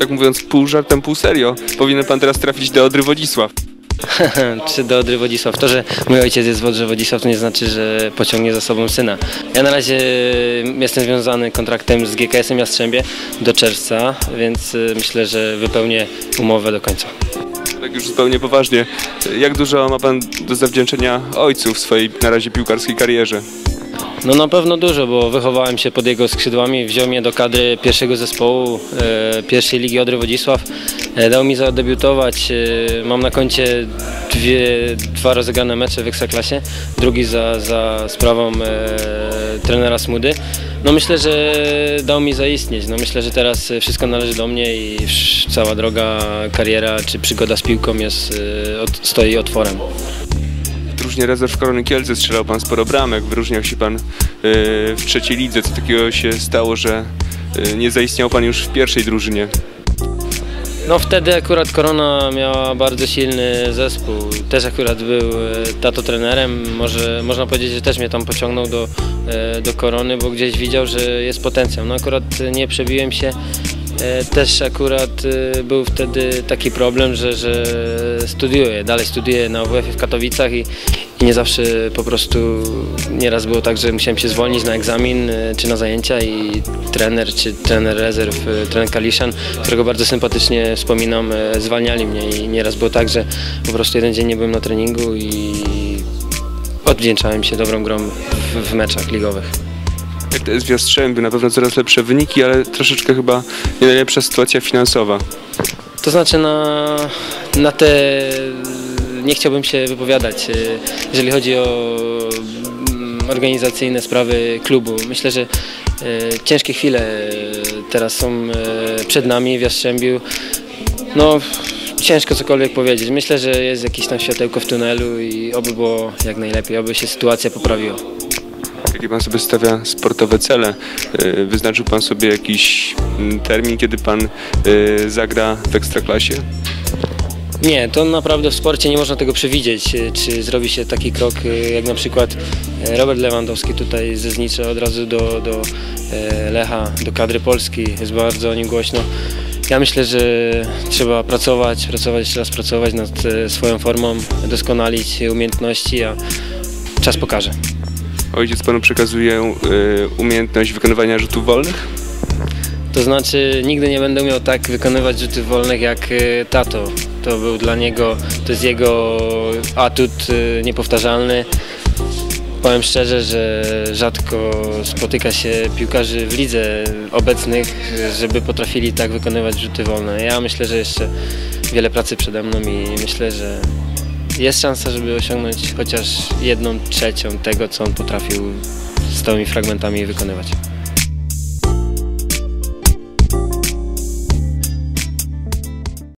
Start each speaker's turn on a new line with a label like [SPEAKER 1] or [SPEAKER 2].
[SPEAKER 1] tak mówiąc pół żartem, pół serio, powinien pan teraz trafić do Odry Wodzisław.
[SPEAKER 2] Czy do Odry Wodzisław. To, że mój ojciec jest w Odrze Wodzisław, to nie znaczy, że pociągnie za sobą syna. Ja na razie jestem związany kontraktem z GKS-em Jastrzębie do czerwca, więc y, myślę, że wypełnię umowę do końca.
[SPEAKER 1] Tak już zupełnie poważnie. Jak dużo ma pan do zawdzięczenia ojcu w swojej na razie piłkarskiej karierze?
[SPEAKER 2] No na pewno dużo, bo wychowałem się pod jego skrzydłami, wziął mnie do kadry pierwszego zespołu e, pierwszej ligi Odry Wodzisław, e, dał mi zadebiutować, e, mam na koncie dwie, dwa rozegrane mecze w Ekstraklasie, drugi za, za sprawą e, trenera Smudy. No myślę, że dał mi zaistnieć, no myślę, że teraz wszystko należy do mnie i cała droga, kariera czy przygoda z piłką jest, e, od, stoi otworem.
[SPEAKER 1] Drużynie rezerw Korony Kielce strzelał pan sporo bramek, wyróżniał się pan y, w trzeciej lidze. Co takiego się stało, że y, nie zaistniał pan już w pierwszej drużynie?
[SPEAKER 2] No wtedy akurat Korona miała bardzo silny zespół. Też akurat był e, tato trenerem. Może, można powiedzieć, że też mnie tam pociągnął do, do Korony, bo gdzieś widział, że jest potencjał. No akurat nie przebiłem się. E, Też akurat e, był wtedy taki problem, że, że studiuję, dalej studiuję na WF w Katowicach i, i nie zawsze po prostu nieraz było tak, że musiałem się zwolnić na egzamin e, czy na zajęcia i trener czy trener rezerw, trener Kaliszan, którego bardzo sympatycznie wspominam, zwalniali mnie i nieraz było tak, że po prostu jeden dzień nie byłem na treningu i odwdzięczałem się dobrą grą w, w meczach ligowych.
[SPEAKER 1] Jak to jest w Jastrzębiu? Na pewno coraz lepsze wyniki, ale troszeczkę chyba nie najlepsza sytuacja finansowa.
[SPEAKER 2] To znaczy na, na te nie chciałbym się wypowiadać, e, jeżeli chodzi o mm, organizacyjne sprawy klubu. Myślę, że e, ciężkie chwile teraz są przed nami w Jastrzębiu. No, ciężko cokolwiek powiedzieć. Myślę, że jest jakieś tam światełko w tunelu i oby było jak najlepiej, oby się sytuacja poprawiła.
[SPEAKER 1] Jakie pan sobie stawia sportowe cele? Y, Wyznaczył pan sobie jakiś mm, termin, kiedy pan y, zagra w Ekstraklasie?
[SPEAKER 2] Nie, to naprawdę w sporcie nie można tego przewidzieć, e, czy zrobi się taki krok, jak na przykład Robert Lewandowski tutaj ze Znicza od razu do, do Lecha, do kadry Polski, jest bardzo o nim głośno. Ja myślę, że trzeba pracować, pracować, jeszcze raz pracować nad swoją formą, doskonalić umiejętności, a czas pokaże.
[SPEAKER 1] Ojciec panu przekazuje y, umiejętność wykonywania rzutów wolnych?
[SPEAKER 2] To znaczy nigdy nie będę umiał tak wykonywać rzutów wolnych jak e, tato. To był dla niego, to jest jego atut e, niepowtarzalny. Powiem szczerze, że rzadko spotyka się piłkarzy w lidze obecnych, żeby potrafili tak wykonywać rzuty wolne. Ja myślę, że jeszcze wiele pracy przede mną i myślę, że jest szansa, żeby osiągnąć chociaż jedną trzecią tego, co on potrafił z tymi fragmentami wykonywać.